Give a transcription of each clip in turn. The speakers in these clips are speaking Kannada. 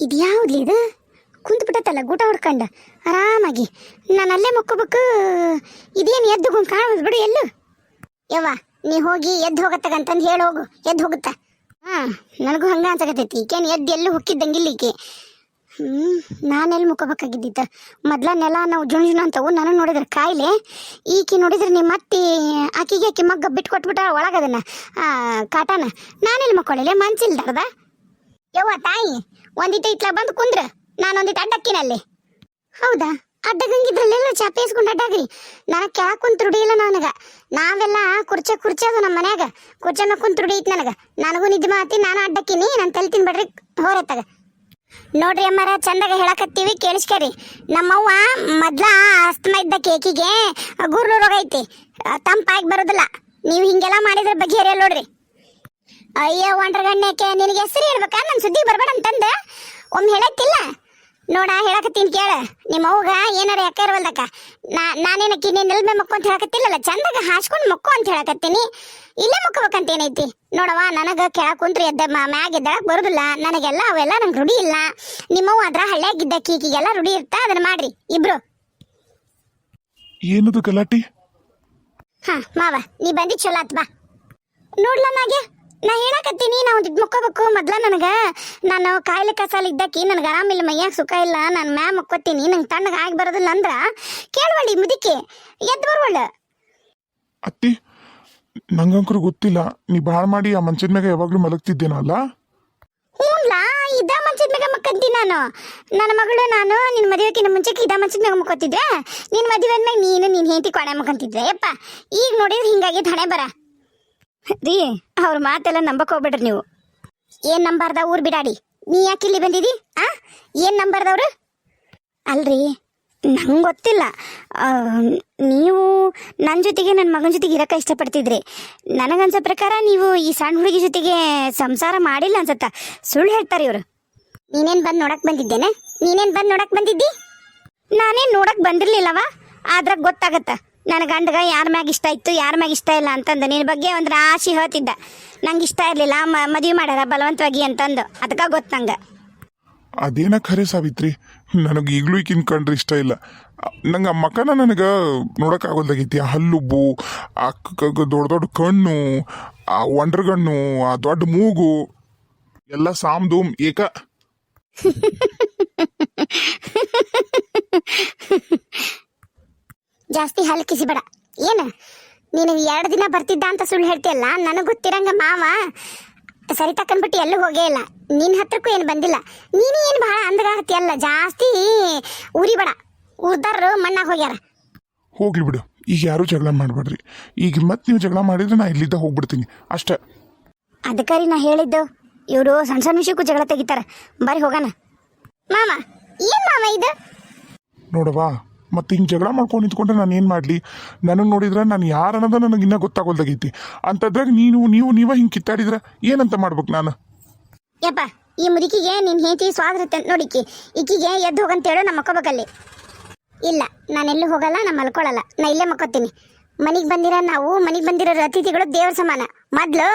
ಇದು ಯಾವ್ದು ಇದು? ಕುಂತ್ಬಿಟ್ಟತ್ತಲ್ಲ ಗೂಟ ಹೊಡ್ಕೊಂಡು. ಆರಾಮಾಗಿ. ನಾನು ಅಲ್ಲೇ ಮುಕ್ಕೋಬೇಕು. ಇದೇನು ಎದ್ದು ಗುಂಗ್ ಕಾಣೋದು ಬಿಡು ಎಲ್ಲು. ಯವ್ವ, ನೀ ಹೋಗಿ ಎದ್ದು ಹೋಗತ್ತಗಂತಂದು ಹೇಳಿ ಹೋಗು. ಎದ್ದು ಹೋಗುತ್ತಾ? ಹಾಂ, ನನಗೂ ಹಂಗೆ ಅನ್ಸಕತ್ತೈತಿ. ಈಕೇನು ಎದ್ದು ಎಲ್ಲೂ ಹುಕ್ಕಿದ್ದಂಗಿಲ್ಲ ಈಕೆ. ಹ್ಞೂ ನಾನೆಲ್ಲಿ ಮುಕ್ಕೋಬೇಕಾಗಿದ್ದಿತ್ತ? ಮೊದ್ಲ ನೆಲ ನಾವು ಜುಣ್ ಜುಣ ಅಂತವು, ನನಗೆ ನೋಡಿದ್ರೆ ಕಾಯಿಲೆ. ಈಕೆ ನೋಡಿದ್ರೆ ನಿಮ್ಮ ಅತ್ತಿ ಆಕಿಗೆ ಆಕೆ ಮಗ್ಗ ಬಿಟ್ಟು ಕೊಟ್ಬಿಟ್ಟ ಒಳಗದನ್ನ ಕಾಟನ. ನಾನೆಲ್ಲಿ ಮಕ್ಕೊಳ್ಳಿಲ್ಲ ಮನ್ಸಿಲ್ದಾರ್ದ ಯವ್ವ, ತಾಯಿ. ಒಂದಿಟ್ಟು ಇತ್ಲ ಬಂದು ಕುಂದ್ರ ನಾನು ಒಂದಿಟ್ಟು ಅಡ್ಡಕ್ಕಿನಲ್ಲಿ. ಹೌದಾ? ಅಡ್ಡಗಂಗಿದ್ರಲ್ಲೆಲ್ಲ ಚಾಪೆ ಇಸ್ಕೊಂಡು ಅಡ್ಡಾಗ್ರಿ. ನನಗೆ ಕೆಳಗೆ ಕುಂತ ಇಲ್ಲ ನನಗೆ. ನಾವೆಲ್ಲ ಕುರ್ಚೆ ಕುರ್ಚೆದು ನಮ್ಮ ಮನ್ಯಾಗ. ಕುರ್ಚೆ ಮ್ಯಾಗ ಕುಂತ ನನಗ. ನನಗೂ ನಿದ್ದೆ ಮಾತಿ ನಾನು ಅಡ್ಡಕ್ಕಿನಿ ನಾನು ತಲೆ ತಿನ್ಬೇಡ್ರಿ ಹೋರತ್ತಾಗ. ನೋಡ್ರಿ ಅಮ್ಮರ, ಚಂದಾಗ ಹೇಳಕತ್ತೀವಿ, ಕೇಳಿಸ್ಕರಿ. ನಮ್ಮವ್ವ ಮೊದ್ಲ ಅಸ್ತಮ ಇದ್ದ ಕೇಕಿಗೆ ಗುರ್ಲು ರೋಗ ಐತಿ. ತಂಪಾಗಿ ಬರೋದಿಲ್ಲ. ನೀವು ಹಿಂಗೆಲ್ಲ ಮಾಡಿದ್ರೆ ಬಗೆಹರಿಯಲ್ಲ ನೋಡ್ರಿ. ಅಯ್ಯೋ ಒಂಡ್ರಗಣ್ಣಕ್ಕೆ ನಿನಗೆ ಹೆಸರು ಹೇಳ್ಬೇಕಾ? ನನ್ನ ಸುದ್ದಿ ಬರ್ಬೇಡ ಅಂತಂದ. ಒಮ್ಮೆ ಹೇಳತ್ತಿಲ್ಲ. ನೋಡ ಹೇಳಕತ್ತೀನಿ ಕೇಳ. ನಿಮ್ಮ ಅವ್ಗ ಏನಾರ ಯಾಕೆ ಇರವಲ್ದಕ್ಕ? ನಾ ನಾನೇನ ನೀನು ನೆಲ್ಮೆ ಮಕ್ಕು ಅಂತ ಹೇಳಕತ್ತಿಲ್ಲಲ್ಲ? ಚಂದಾಗ ಹಾಸ್ಕೊಂಡು ಮಕ್ಕು ಅಂತ ಹೇಳಕತ್ತೀನಿ. ಇಲ್ಲೇ ಮಕ್ಕಬೇಕಂತ ಏನೈತಿ ನೋಡವ್ವ ನನಗೆ ಕೆಳಗೆ ಕುಂತ್ರಿ ಎದ್ದ ಮ್ಯಾಗ ಎದ್ದಳಕ್ ಬರುದಿಲ್ಲ. ನನಗೆಲ್ಲ ಅವೆಲ್ಲ ನಂಗೆ ರೂಢಿ ಇಲ್ಲ. ನಿಮ್ಮವ್ವ ಅದ್ರ ಕೀಕಿಗೆ ಕೀಕಿಗೆಲ್ಲ ರೂಢಿ ಇರ್ತಾ ಅದನ್ನ ಮಾಡ್ರಿ. ಇಬ್ರು. ಏನದು ಗಲಾಟಿ? ಹಾ ಮಾವ ನೀ ಬಂದಿ ಚಲೋ ಆತ್ ಬಾ. ನೋಡ್ಲ ನಾಗೆ ನಾ ಹೇಳಕತ್ತೀನಿ ನಾವು ಒಂದಿದ್ ಮುಕ್ಕೋಬೇಕು ಮೊದ್ಲ ನನಗ. ನಾನು ಕಾಯಿಲೆ ಕಸಾಲ ಇದ್ದಕ್ಕಿ ನನಗೆ ಆರಾಮಿಲ್ಲ ಮೈಯಾಗ ಸುಖ ಇಲ್ಲ ನಾನು ಮ್ಯಾ ಮುಕ್ಕೋತೀನಿ ನಂಗೆ ತಣ್ಣಗೆ ಆಗಿ ಬರೋದಿಲ್ಲ ಅಂದ್ರ ಕೇಳ್ವಳ್ಳಿ ಮುದಿಕೆ ಎದ್ದು ಬರ್ವಳ ಅತ್ತಿ ನಂಗಂಕರು ಗೊತ್ತಿಲ್ಲ ನೀ ಬಾಳ ಮಾಡಿ ಆ ಮಂಚದ ಮ್ಯಾಗ ಯಾವಾಗ್ಲೂ ಮಲಗ್ತಿದ್ದೇನಲ್ಲ ಹ್ಞೂನ್ಲಾ ಇದ ಮಂಚದ ಮ್ಯಾಗ ಮಕ್ಕಂತೀನಿ ನಾನು. ನನ್ನ ಮಗಳು ನಾನು ನಿನ್ನ ಮದುವೆಕಿನ ಮುಂಚೆಗೆ ಇದ ಮಂಚದ ಮ್ಯಾಗ ಮುಕ್ಕೋತಿದ್ದೆ. ನಿನ್ನ ಮದುವೆ ಅಂದ್ಮ್ಯಾಗ ನೀನು ನಿನ್ನ ಹೆಂಡತಿ ಕೊಣೆ ಮುಖಂತಿದ್ದೆ ಯಪ್ಪ ಈಗ ನೋಡಿದ್ರೆ ಹಿಂಗಾಗಿ ಹಣೆ ಬರ. ರೀ, ಅವ್ರ ಮಾತೆಲ್ಲ ನಂಬಕ್ ಹೋಗ್ಬೇಡ್ರಿ ನೀವು. ಏನ್ ನಂಬಾರ್ದ ಊರ್ ಬಿಡಾಡಿ? ನೀ ಯಾಕೆ ಇಲ್ಲಿ ಬಂದಿದಿ? ಆ? ಏನ್ ನಂಬಾರ್ದವ್ರು? ಅಲ್ರಿ, ನಂಗೆ ಗೊತ್ತಿಲ್ಲ. ನೀವು ನನ್ನ ಜೊತೆಗೆ ನನ್ನ ಮಗನ ಜೊತೆಗೆ ಇರಕ್ಕೆ ಇಷ್ಟಪಡ್ತಿದ್ರಿ. ನನಗನ್ಸೋ ಪ್ರಕಾರ ನೀವು ಈ ಸಣ್ಣ ಹುಡುಗಿ ಜೊತೆಗೆ ಸಂಸಾರ ಮಾಡಿಲ್ಲ ಅನ್ಸತ್ತ. ಸುಳ್ಳು ಹೇಳ್ತಾರೆ ಇವರು. ನೀನೇನು ಬಂದು ನೋಡಕ್ ಬಂದಿದ್ದೇನೆ? ನೀನೇನು ಬಂದು ನೋಡಕ್ ಬಂದಿದ್ದಿ? ನಾನೇನು ನೋಡಕ್ ಬಂದಿರಲಿಲ್ಲವಾ? ಆದ್ರಾಗ ಗೊತ್ತಾಗತ್ತ. ನನ್ನ ಗಂಡಗ ಯಾರ ಮ್ಯಾಗ ಇಷ್ಟ ಇತ್ತು ಯಾರ ಮ್ಯಾಗ ಇಷ್ಟ ಇಲ್ಲ ಅಂತಂದು ನಿನ್ನ ಬಗ್ಗೆ ಒಂದು ರಾಶಿ ಹೇಳ್ತಿದ್ದ. ನಂಗೆ ಇಷ್ಟ ಇರಲಿಲ್ಲ ಮದುವೆ ಮಾಡ್ಯಾರ ಬಲವಂತವಾಗಿ ಅಂತಂದು. ಅದಕ್ಕೆ ಗೊತ್ತು ನಂಗೆ. ಅದೇನ ಖರೆ ಸಾವಿತ್ರಿ? ನನಗೆ ಈಗಲೂ ಈಗಿನ ಕಂಡ್ರೆ ಇಷ್ಟ ಇಲ್ಲ. ನಂಗೆ ಆ ಮಕನ ನನಗೆ ನೋಡೋಕ್ಕಾಗೋದಾಗೈತಿ ಆ ಹಲ್ಲುಬ್ಬು ಆ ದೊಡ್ಡ ದೊಡ್ಡ ಕಣ್ಣು ಆ ಒಂಡ್ರಗಣ್ಣು ಆ ದೊಡ್ಡ ಮೂಗು ಎಲ್ಲ ಸಾಮ್ದೂಮ್ ಏಕ ಜಾಸ್ತಿ ಹಾಲು ಕಿಸಿಬೇಡ. ಏನು? ನೀನು ಎರಡು ದಿನ ಬರ್ತಿದ್ದ ಅಂತ ಸುಳ್ಳು ಹೇಳ್ತಿಯಲ್ಲ? ನನಗೆ ಗೊತ್ತಿರಂಗ ಮಾವ. ಸರಿ ತಕ್ಕಂಬಿಟ್ಟು ಎಲ್ಲೂ ಹೋಗೇ ಇಲ್ಲ. ನಿನ್ನ ಹತ್ರಕ್ಕೂ ಏನು ಬಂದಿಲ್ಲ. ನೀನು ಏನು ಭಾಳ ಅಂದಗಾಗತ್ತಿಯಲ್ಲ ಜಾಸ್ತಿ ಉರಿಬೇಡ. ಉರ್ದಾರ ಮಣ್ಣಾಗ ಹೋಗ್ಯಾರ. ಹೋಗ್ಲಿ ಬಿಡು. ಈಗ ಯಾರು ಜಗಳ ಮಾಡಬೇಡ್ರಿ ಈಗ ಮತ್ತೆ ನೀವು ಜಗಳ ಮಾಡಿದ್ರೆ ನಾ ಇಲ್ಲಿದ್ದ ಹೋಗ್ಬಿಡ್ತೀನಿ. ಅಷ್ಟೇ. ಅದಕ್ಕೆ ರೀ ನಾ ಹೇಳಿದ್ದು. ಇವರು ಸಣ್ಣ ಸಣ್ಣ ವಿಷಯಕ್ಕೂ ಜಗಳ ತೆಗಿತಾರೆ. ಬರ್ರಿ ಹೋಗೋಣ. ಮಾಮ ಏನು ಮಾಮ ಇದು? ನೋಡವಾ ಮತ್ತೆ ಹಿಂಗೆ ಜಗಳ ಮಾಡ್ಕೊಂಡು ನಿಂತ್ಕೊಂಡ್ರೆ ನಾನು ಏನು ಮಾಡಲಿ? ನನಗೆ ನೋಡಿದ್ರೆ ನಾನು ಯಾರು ಅನ್ನೋದು ನನಗೆ ಇನ್ನೂ ಗೊತ್ತಾಗೋದಾಗೈತಿ ಅಂತದ್ರಾಗ ನೀನು, ನೀವು, ನೀವ ಹಿಂಗೆ ಕಿತ್ತಾಡಿದ್ರೆ ಏನಂತ ಮಾಡ್ಬೇಕು ನಾನು? ಯಪ್ಪ, ಈ ಮುದುಕಿಗೆ ನಿನ್ನ ಹೆಂಡತಿ ಸ್ವಾಗತ ನೋಡಿಕಿ ಈಕಿಗೆ ಎದ್ದು ಹೋಗಂತೇಳು ನಮ್ಮ ಮಕ್ಕೋಬೇಕಲ್ಲಿ ಇಲ್ಲ ನಾನೆಲ್ಲೂ ಹೋಗಲ್ಲ, ನಾನು ಮಲ್ಕೊಳ್ಳಲ್ಲ ನಾ ಇಲ್ಲೇ ಮಕ್ಕೋತೀನಿ. ಮನೆಗೆ ಬಂದಿರೋ ನಾವು, ಮನೆಗೆ ಬಂದಿರೋ ಅತಿಥಿಗಳು ದೇವ್ರ ಸಮಾನ. ಮೊದ್ಲು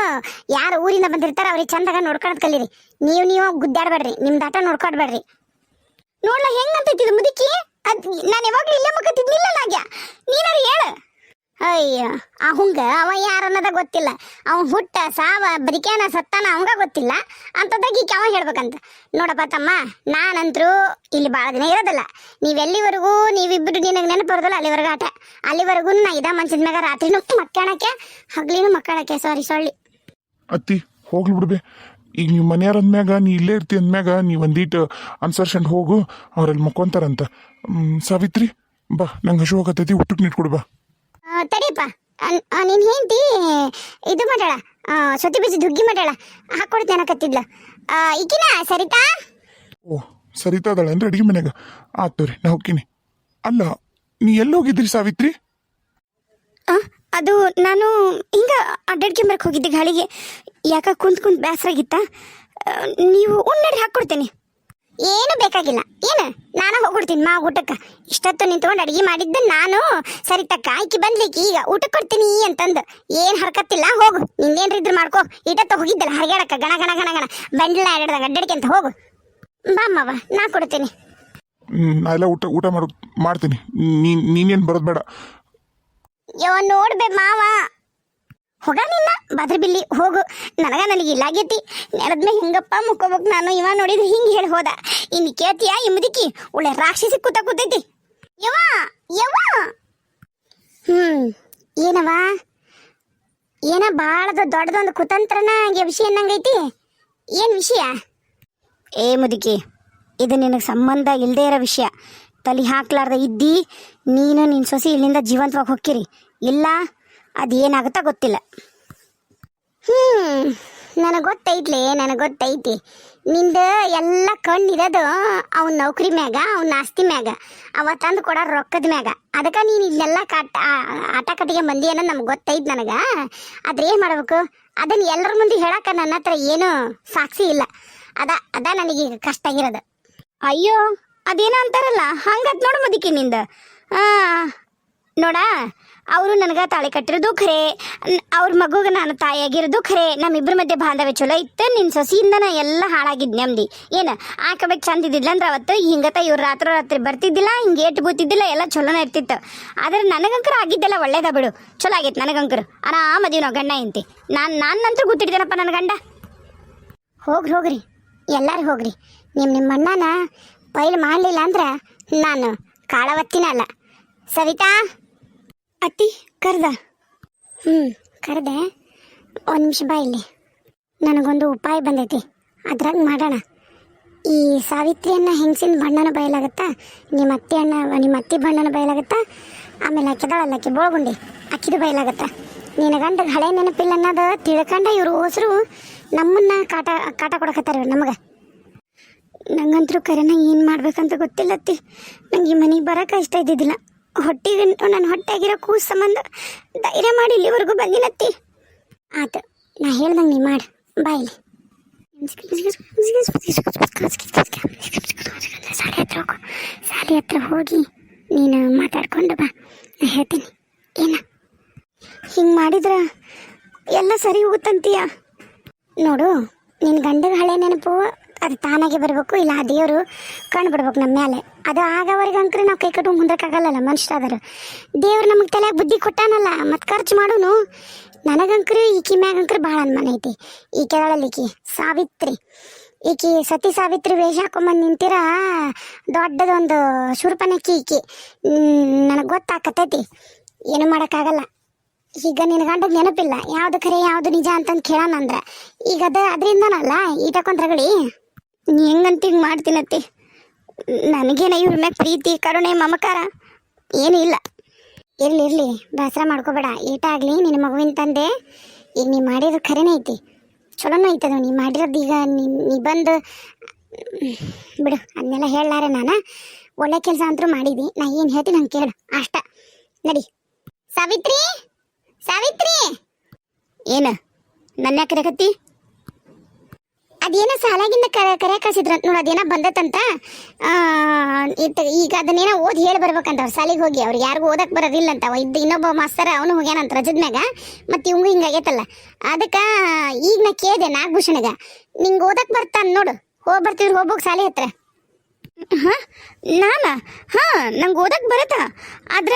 ಯಾರು ಊರಿಂದ ಬಂದಿರ್ತಾರ ಅವ್ರಿಗೆ ಚಂದಾಗ ನೋಡ್ಕೊಳದ್ ಕಲೀರಿ. ನೀವು ನೀವು ಗುದ್ದಾಡಬೇಡ್ರಿ, ನಿಮ್ದು ಆಟ ನೋಡ್ಕೊಡ್ಬೇಡ್ರಿ. ನೋಡ್ಲ ಹೆಂಗಂತೈತಿ ಮುದುಕಿ? ಅದ್ ನಾನು ಯಾವಾಗ್ಲೂ ಇಲ್ಲೇ ಮಕ್ಕತ್ತಿದ್ನಿಲ್ಲ ನಾಗ್ಯ ನೀನಾರು ಹೇಳು. ಅಯ್ಯ ಹುಂಗ, ಅವ ಯಾರು ಅನ್ನೋದ ಗೊತ್ತಿಲ್ಲ. ಅವನ್ ಹುಟ್ಟ, ಸಾವ, ಬದುಕ್ಯಾನ, ಸತ್ತಾನ ಅವಂಗ ಗೊತ್ತಿಲ್ಲ. ಅಂತದಾಗ ಈಗ ಅವ ಹೇಳ್ಬೇಕಂತ. ನೋಡಪ್ಪ ತಮ್ಮ, ನಾನಂತರೂ ಇಲ್ಲಿ ಭಾಳ ದಿನ ಇರೋದಿಲ್ಲ. ನೀವೆಲ್ಲಿವರೆಗೂ ನೀವಿಬ್ಬರು ನಿನಗೆ ನೆನಪು ಬರೋದಿಲ್ಲ ಅಲ್ಲಿವರೆಗೂ ಆಟ. ಅಲ್ಲಿವರೆಗೂ ನಾ ಇದ ಮನ್ಸಿದ ಮ್ಯಾಗ ರಾತ್ರಿನೂ ಮಕ್ಕಾಣಕ್ಕೆ ಹಗ್ಲಿನೂ ಮಕ್ಕಳಕ್ಕೆ ಸಾರಿ ಸೊಳ್ಳಿ ಅತ್ತಿ, ಹೋಗ್ಲಿ ಬಿಡ್ಬೆ ಈಗ ನೀವು ಮನೆಯಾರ ಅಂದ್ಮ್ಯಾಗ ನೀ ಇಲ್ಲೇ ಇರ್ತಿ ಅಂದ್ಮ್ಯಾಗ ನೀ ಒಂದೀಟು ಅನ್ಸರ್ಸ್ಕೊಂಡು ಹೋಗು ಅವ್ರಲ್ಲಿ ಮಕ್ಕೊಂತಾರಂತ. ಸಾವಿತ್ರಿ ಬಾ ನಂಗೆ ಹಶು ಹೋಗತೈತಿ ಊಟಕ್ಕೆ ನಿಟ್ಕೊಡು ಬಾ. ತಡಿಪ್ಪ ತಡಿಯಪ್ಪ ನಿನ್ ಹೆಂಡತಿ ಇದು ಮಾಡ್ಯಾಳ ಸೊತಿ ಸೊತ್ತಿ ಬೀಜ ದುಗ್ಗಿ ಮಾಡ್ಯಾಳ ಹಾಕೊಡ್ತೇನೆ ಅನ್ನಕತ್ತಿದ್ಲ. ಆ, ಈಕಿನ ಸರಿತಾ? ಓ ಸರಿತಾ ಅಂದ್ರೆ ಅಡಿಗೆ ಮನ್ಯಾಗ. ಆತು ರೀ ನಾ ಹೋಗ್ತೀನಿ. ಅಲ್ಲ ನೀ ಎಲ್ಲಿ ಹೋಗಿದ್ರಿ ಸಾವಿತ್ರಿ? ಆ, ಅದು ನಾನು ಹಿಂಗ ಅಡ್ಡಾಡ್ಕೊಂಬರಕ್ಕೆ ಹೋಗಿದ್ದೆ ಗಾಳಿಗೆ. ಯಾಕ ಕುಂತ್ ಕುಂತ್ ಬೇಸರಾಗಿತ್ತ ನೀವು ಉನ್ನಡಿ ಹಾಕ್ಕೊಡ್ತೀನಿ. ಏನು ಬೇಕಾಗಿಲ್ಲ. ಏನು? ನಾನು ಹೋಗ್ಬಿಡ್ತೀನಿ ಮಾ ಊಟಕ್ಕೆ. ಇಷ್ಟೊತ್ತು ನಿಂತ್ಕೊಂಡು ಅಡಿಗೆ ಮಾಡಿದ್ದು ನಾನು. ಸರಿ ತಕ್ಕ, ಆಯ್ಕೆ ಬಂದ್ಲಿಕ್ಕೆ ಈಗ ಊಟ ಕೊಡ್ತೀನಿ ಅಂತಂದು. ಏನು ಹರ್ಕತ್ತಿಲ್ಲ, ಹೋಗು. ನಿಂದೇನ್ರ ಇದ್ರ ಮಾಡ್ಕೋ. ಇಟತ್ತ ಹೋಗಿದ್ದಲ್ಲ ಹರಿಗಾಡಕ್ಕ ಗಣ ಗಣ ಗಣ ಗಣ. ಬಂಡ್ಲ ಅಡ್ಡಾಡಿಕೆ ಅಂತ ಹೋಗು. ಬಾ ಮಾವ, ನಾ ಕೊಡ್ತೀನಿ. ನಾ ಎಲ್ಲ ಊಟ ಊಟ ಮಾಡು, ಮಾಡ್ತೀನಿ. ನೀನ್, ನೀನೇನು ಬರೋದು ಬೇಡ. ಯೋ ನೋಡ್ಬೆ ಮಾವ. ಹೋಗ ನಿನ್ನ ಬದ್ರ ಹೋಗು. ನನಗ ನನಗೆ ಇಲ್ಲಾಗೈತಿ ನೆಲದ್ಮೇ ಹಿಂಗಪ್ಪ ಮುಕ್ಕೋಬೇಕು ನಾನು. ಇವ ನೋಡಿದ್ರೆ ಹಿಂಗೆ ಹೇಳಿ ಹೋದ. ಇನ್ನು ಕೇಳ್ತೀಯ ಈ ಮುದುಕಿ? ಒಳ್ಳೆ ರಾಕ್ಷಸಿ ಕೂತ ಕೂತೈತಿ. ಯವ ಯವ್ವ. ಹ್ಮ್ ಏನವ ಏನ ಭಾಳದ ದೊಡ್ಡದೊಂದು ಕುತಂತ್ರನ ವಿಷಯ ಅನ್ನಂಗೈತಿ ಏನು ವಿಷಯ? ಏ ಮುದುಕಿ, ಇದು ನಿನಗೆ ಸಂಬಂಧ ಇಲ್ಲದೆ ಇರೋ ವಿಷಯ. ತಲೆ ಹಾಕ್ಲಾರ್ದ ಇದ್ದಿ, ನೀನು ನಿನ್ನ ಸೊಸಿ ಇಲ್ಲಿಂದ ಜೀವಂತವಾಗಿ ಹೊಕ್ಕಿರಿ ಇಲ್ಲ, ಅದೇನಾಗುತ್ತಾ ಗೊತ್ತಿಲ್ಲ. ಹ್ಞೂ ನನಗೆ ಗೊತ್ತೈತ್ಲಿ ನನಗೆ ಗೊತ್ತೈತಿ ನಿಂದ ಎಲ್ಲ ಕಣ್ಣಿರೋದು ಅವ್ನ ನೌಕರಿ ಮ್ಯಾಗ, ಅವ್ನ ಆಸ್ತಿ ಮ್ಯಾಗ. ಅವ ತಂದು ಕೊಡೋ ರೊಕ್ಕದ ಮ್ಯಾಗ. ಅದಕ್ಕೆ ನೀನು ಇಲ್ಲೆಲ್ಲ ಕಾಟ ಆಟ ಕಟ್ಟಿಗೆ ಮಂದಿ ಅನ್ನೋದು ನಮ್ಗೆ ಗೊತ್ತೈತೆ ನನಗೆ. ಆದ್ರೆ ಏನು ಮಾಡ್ಬೇಕು? ಅದನ್ನು ಎಲ್ಲರ ಮುಂದೆ ಹೇಳಕ್ಕೆ ನನ್ನ ಹತ್ರ ಏನು ಸಾಕ್ಷಿ ಇಲ್ಲ. ಅದ ಅದ ನನಗೀಗ ಕಷ್ಟ ಆಗಿರೋದು. ಅಯ್ಯೋ ಅದೇನೋ ಅಂತಾರಲ್ಲ ಹಂಗತ್ ನೋಡು ಮುದುಕಿ ನಿಂದ. ಆ, ನೋಡ ಅವರು ನನಗೆ ತಾಳಿ ಕಟ್ಟಿರೋದು ಖರೆ. ಅವ್ರ ಮಗುಗೆ ನಾನು ತಾಯಿಯಾಗಿರೋದು ಖರೆ. ನಮ್ಮಿಬ್ಬರ ಮಧ್ಯೆ ಬಾಂಧವ್ಯ ಚಲೋ ಇತ್ತು ನಿನ್ನ ಸೊಸಿಯಿಂದನ ಎಲ್ಲ ಹಾಳಾಗಿದ್ದು ನೆಮ್ಮದಿ ಏನು ಆಕಬೇಕು ಚಂದ ಇದ್ದಿಲ್ಲ ಅಂದ್ರೆ ಅವತ್ತು ಹಿಂಗತ ಇವ್ರು ರಾತ್ರಿ ರಾತ್ರಿ ಬರ್ತಿದ್ದಿಲ್ಲ ಹಿಂಗೆ ಏಟು ಬೂತಿದ್ದಿಲ್ಲ ಎಲ್ಲ ಚಲೋನ ಇರ್ತಿತ್ತು. ಆದ್ರೆ ನನಗಂಕರ ಆಗಿದ್ದೆಲ್ಲ ಒಳ್ಳೇದ ಬಿಡು. ಚಲೋ ಆಗೈತೆ ನನಗಂಕರ. ಆರಾಮದೀವಿ ನಾವು ಗಂಡ ಇಂತಿ ನಾನು ನಾನು ನಂತರ ನನ್ನ ಗಂಡ. ಹೋಗ್ರಿ ಹೋಗ್ರಿ. ಎಲ್ಲರೂ ಹೋಗ್ರಿ. ನಿಮ್ಮ ನಿಮ್ಮ ಅಣ್ಣನ ಪೈಲ್ ಮಾಡಲಿಲ್ಲ ಅಂದ್ರೆ ನಾನು ಕಾಳವತ್ತಿನಲ್ಲ ಸವಿತಾ? ಅತ್ತಿ, ಕರ್ದ? ಹ್ಞೂ ಕರೆದೆ. ಒಂದು ನಿಮಿಷ ಬಾ ಇಲ್ಲಿ. ನನಗೊಂದು ಉಪಾಯ ಬಂದೈತಿ. ಅದ್ರಾಗ ಮಾಡೋಣ. ಈ ಸಾವಿತ್ರಿಯನ್ನು ಹೆಂಗಸಿನ ಬಣ್ಣನ ಬಯಲಾಗುತ್ತಾ? ನಿಮ್ಮ ಅತ್ತೆ ಅಣ್ಣ ನಿಮ್ಮ ಅತ್ತಿ ಬಣ್ಣನ ಬಯಲಾಗುತ್ತಾ? ಆಮೇಲೆ ಆಕಿದಾಳಲ್ಲ ಅಕ್ಕಿ ಬೋಳ್ಗುಂಡಿ. ಅಕ್ಕಿದು ಬಯಲಾಗುತ್ತಾ? ನಿನ್ನ ಗಂಡಗೆ ಹಳೆ ನೆನಪಿಲ್ಲ ಅನ್ನೋದು ತಿಳ್ಕೊಂಡ ಇವರು ಹೋಸರು ನಮ್ಮನ್ನ ಕಾಟ ಕಾಟ ಕೊಡಕತ್ತಾರ ನಮಗೆ. ನಂಗಂತರೂ ಕರೆನ ಏನು ಮಾಡ್ಬೇಕಂತ ಗೊತ್ತಿಲ್ಲತ್ತಿ ನಂಗೆ ಈ ಮನೆಗೆ ಬರೋಕೆ ಇಷ್ಟ ಇದ್ದಿದ್ದಿಲ್ಲ. ಹೊಟ್ಟೆಗೆ ನನ್ನ ಹೊಟ್ಟೆಗಿರೋ ಕೂಸು ಸಂಬಂಧ ಧೈರ್ಯ ಮಾಡಿ ಇಲ್ಲಿವರೆಗೂ ಬಂದಿನತ್ತಿ ಆತು, ನಾ ಹೇಳ್ದಂಗೆ ನೀ ಮಾಡು ಬಾಯಿಲಿ ಸಾಲಿ ಹತ್ರ ಹೋಗು ಹತ್ರ ಹೋಗಿ ನೀನು ಮಾತಾಡ್ಕೊಂಡು ಬಾ, ನಾ ಹೇಳ್ತೀನಿ. ಏನ? ಹಿಂಗೆ ಮಾಡಿದ್ರ ಎಲ್ಲ ಸರಿ ಹೋಗುತ್ತಂತೀಯ? ನೋಡು ನಿನ್ನ ಗಂಡನ ಹಳೆ ನೆನಪು ಅದು ತಾನಾಗೆ ಬರಬೇಕು, ಇಲ್ಲ ಆ ದೇವರು ಕಣ್ಣು ಬಿಡ್ಬೇಕು ನಮ್ಮ ಮೇಲೆ ಅದು ಆಗವರೆಗೆ ನಾವು ಕೈ ಕಟ್ಟು ಮುಂದಕ್ಕಾಗಲ್ಲಲ್ಲ ಮನುಷ್ಯರಾದರು ದೇವ್ರು ನಮಗೆ ತಲೆಯಾಗ ಬುದ್ಧಿ ಕೊಟ್ಟಾನಲ್ಲ, ಮತ್ತು ಖರ್ಚು ಮಾಡೋನು. ನನಗಂಕ್ರು ಈಕಿ ಮ್ಯಾಗಂಕ್ರು ಭಾಳ ಅನುಮಾನ ಐತಿ. ಈಕೆಗಳಲ್ಲಿ ಈಕಿ ಸಾವಿತ್ರಿ. ಈಕಿ ಸತಿ ಸಾವಿತ್ರಿ ವೇಷ ಹಾಕೊಂಬಂದು ನಿಂತಿರ, ದೊಡ್ಡದೊಂದು ಶೂರ್ಪನಕ್ಕಿ ಈಕಿ. ನನಗೆ ಗೊತ್ತಾಕತೈತಿ. ಏನು ಮಾಡೋಕ್ಕಾಗಲ್ಲ. ಈಗ ನಿನ್ನ ಗಂಡ ನೆನಪಿಲ್ಲ, ಯಾವ್ದು ಖರೆ, ಯಾವ್ದು ನಿಜ ಅಂತಂದು ಕೇಳೋಣ ಅಂದ್ರೆ ಈಗ ಅದ ಅದರಿಂದನಲ್ಲ ಈಟಕೊಂಡ್ ರಗಳಿ. ನೀ ಹೆಂಗಂತ ಹಿಂಗೆ ಮಾಡ್ತೀನತ್ತಿ? ನನಗೇನ ಇವ್ರ ಮ್ಯಾಗ ಪ್ರೀತಿ, ಕರುಣೆ, ಮಮಕಾರ ಏನೂ ಇಲ್ಲ. ಇರಲಿ ಇರಲಿ, ಬೇಸರ ಮಾಡ್ಕೋಬೇಡ. ಈಟ ಆಗಲಿ, ನಿನ್ನ ಮಗುವಿನ ತಂದೆ. ಈಗ ನೀ ಮಾಡಿರೋದು ಖರೇನೇ ಐತಿ. ಚಲೋನೂ ಐತದ ನೀ ಮಾಡಿರೋದು ಈಗ ನೀ ಬಂದು, ಬಿಡು, ಅದನ್ನೆಲ್ಲ ಹೇಳಲಾರೆ ನಾನು. ಒಳ್ಳೆ ಕೆಲಸ ಅಂತೂ ಮಾಡಿದ್ವಿ ನಾ ಏನು ಹೇಳ್ತೀನಿ ನಂಗೆ ಕೇಳು. ಅಷ್ಟ. ನಡಿ. ಸಾವಿತ್ರಿ? ಸಾವಿತ್ರಿ? ಏನು? ನನ್ನ ಯಾಕೆ ಅದೇನೋ ಸಾಲಾಗಿಂದ ಕರೆ ಕರೆ ಕಳ್ಸಿದ್ರ ನೋಡು, ಅದೇನೋ ಬಂದತ್ತಂತ. ಈಗ ಅದನ್ನೇನೋ ಓದಿ ಹೇಳಿ ಬರ್ಬೇಕಂತ ಅವ್ರು ಸಾಲಿಗೆ ಹೋಗಿ. ಅವ್ರಿಗೆ ಯಾರಿಗೂ ಓದಕ್ ಬರೋದಿಲ್ಲ ಅಂತ. ಇದ್ದ ಇನ್ನೊಬ್ಬ ಮಾಸ್ತರ, ಅವನು ಹೋಗ್ಯಾನಂತ ರಜದ ಮ್ಯಾಗ. ಮತ್ತೆ ಇವಂಗೂ ಹಿಂಗಾಗೈತಲ್ಲ ಅದಕ್ಕೆ ಈಗ ನಾ ಕೇಳಿದೆ ನಾಗಭೂಷಣಗ. ನಿಂಗೆ ಓದಕ್ ಬರ್ತಾನ ನೋಡು. ಹೋಗಿ ಬರ್ತಿದ್ರು ಹೋಗ್ಬೇಕು ಸಾಲಿ ಹತ್ರ. ಹಾಂ? ನಾನ? ಹಾ, ನಂಗೆ ಓದಕ್ ಬರತ್ತ. ಆದ್ರ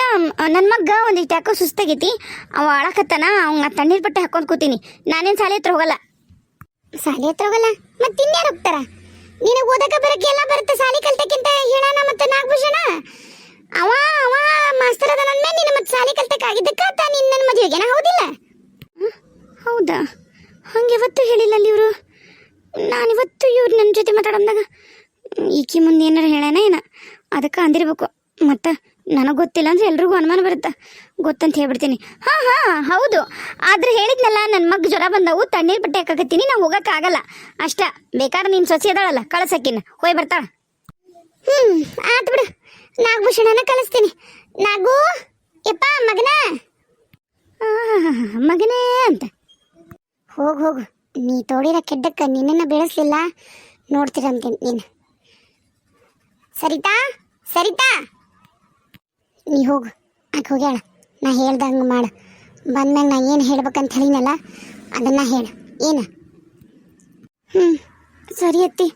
ನನ್ನ ಮಗ್ಗ ಒಂದಿಷ್ಟು ಯಾಕೋ ಸುಸ್ತಾಗೈತಿ. ಅವ ಅಳಕತ್ತಾನ ಅವ್ನ ತಣ್ಣೀರ್ ಬಟ್ಟೆ ಹಾಕೊಂಡ್ ಕೂತೀನಿ. ನಾನೇನ್ ಶಾಲೆ ಹತ್ರ ಹೋಗಲ್ಲ. ಶಾಲೆ ಹತ್ರ ಹೋಗಲ್ಲ? ಮತ್ತೆ ಇನ್ಯಾರು ಹೋಗ್ತಾರ? ನಿನಗೆ ಓದಕ ಬರಕ್ಕೆ ಎಲ್ಲ ಬರುತ್ತೆ ಸಾಲಿ ಕಲ್ತಕ್ಕಿಂತ ಹೇಳಣ ಮತ್ತೆ ನಾಗಭೂಷಣ? ಅವ ಅವ ಮಾಸ್ತರ್ ಅದ ನನ್ನ ಮೇಲೆ, ನಿನ್ನ ಮತ್ತೆ ಸಾಲಿ ಕಲ್ತಕ್ಕೆ. ಆಗಿದ್ದಕ್ಕ ತಾ ನಿನ್ನ ಮದುವೆಗೆನ? ಹೌದಿಲ್ಲ? ಹೌದಾ? ಹಂಗೆ ಇವತ್ತು ಹೇಳಿಲ್ಲ ಅಲ್ಲಿ ಇವರು. ನಾನಿವತ್ತು ಇವ್ರು ನನ್ನ ಜೊತೆ ಮಾತಾಡಂದಾಗ ಈಕಿ ಮುಂದೆ ಏನಾರು ಹೇಳೋಣ ಏನ? ಅದಕ್ಕೆ ಅಂದಿರ್ಬೇಕು. ಮತ್ತು ನನಗೆ ಗೊತ್ತಿಲ್ಲ ಅಂದ್ರೆ ಎಲ್ರಿಗೂ ಅನುಮಾನ ಬರುತ್ತೆ. ಗೊತ್ತಂತ ಹೇಳ್ಬಿಡ್ತೀನಿ. ಹಾಂ ಹಾಂ, ಹೌದು. ಆದ್ರೆ ಹೇಳಿದ್ನಲ್ಲ ನನ್ನ ಮಗ್ ಜ್ವರ ಬಂದವು, ತಣ್ಣೀರು ಬಟ್ಟೆ ಹಾಕಕತ್ತೀನಿ ನಾವು ಹೋಗೋಕ್ಕಾಗಲ್ಲ ಅಷ್ಟ, ಬೇಕಾದ್ರೆ ನೀನು ಸೊಸಿ ಅದಾಳಲ್ಲ ಕಳ್ಸಕ್ಕಿನ ಹೋಯ್ ಬರ್ತಾಳ ಹ್ಞೂ ಆತು ಬಿಡು. ನಾಗಭೂಷಣನ ಕಳಿಸ್ತೀನಿ. ನಾಗು, ಯಪ್ಪ, ಮಗನ? ಮಗನೇ ಅಂತ. ಹೋಗ್, ಹೋಗು. ನೀ ತೋಡಿರ ಕೆಡ್ಡಕ್ಕ ನಿನ್ನನ್ನು ಬೆಳೆಸ್ಲಿಲ್ಲ. ನೋಡ್ತೀರಂತೀನಿ ನೀನು. ಸರಿತಾ? ಸರಿತಾ? ನೀ ಹೋಗು. ಆಕೆ ಹೋಗ್ಯಾಳ. ನಾ ಹೇಳ್ದಂಗೆ ಮಾಡು. ಬಂದಾಗ ನಾ ಏನು ಹೇಳ್ಬೇಕಂತ ಹೇಳಿನಲ್ಲ ಅದನ್ನ ಹೇಳು. ಏನು? ಹ್ಞೂ ಸರಿ ಅತ್ತಿ.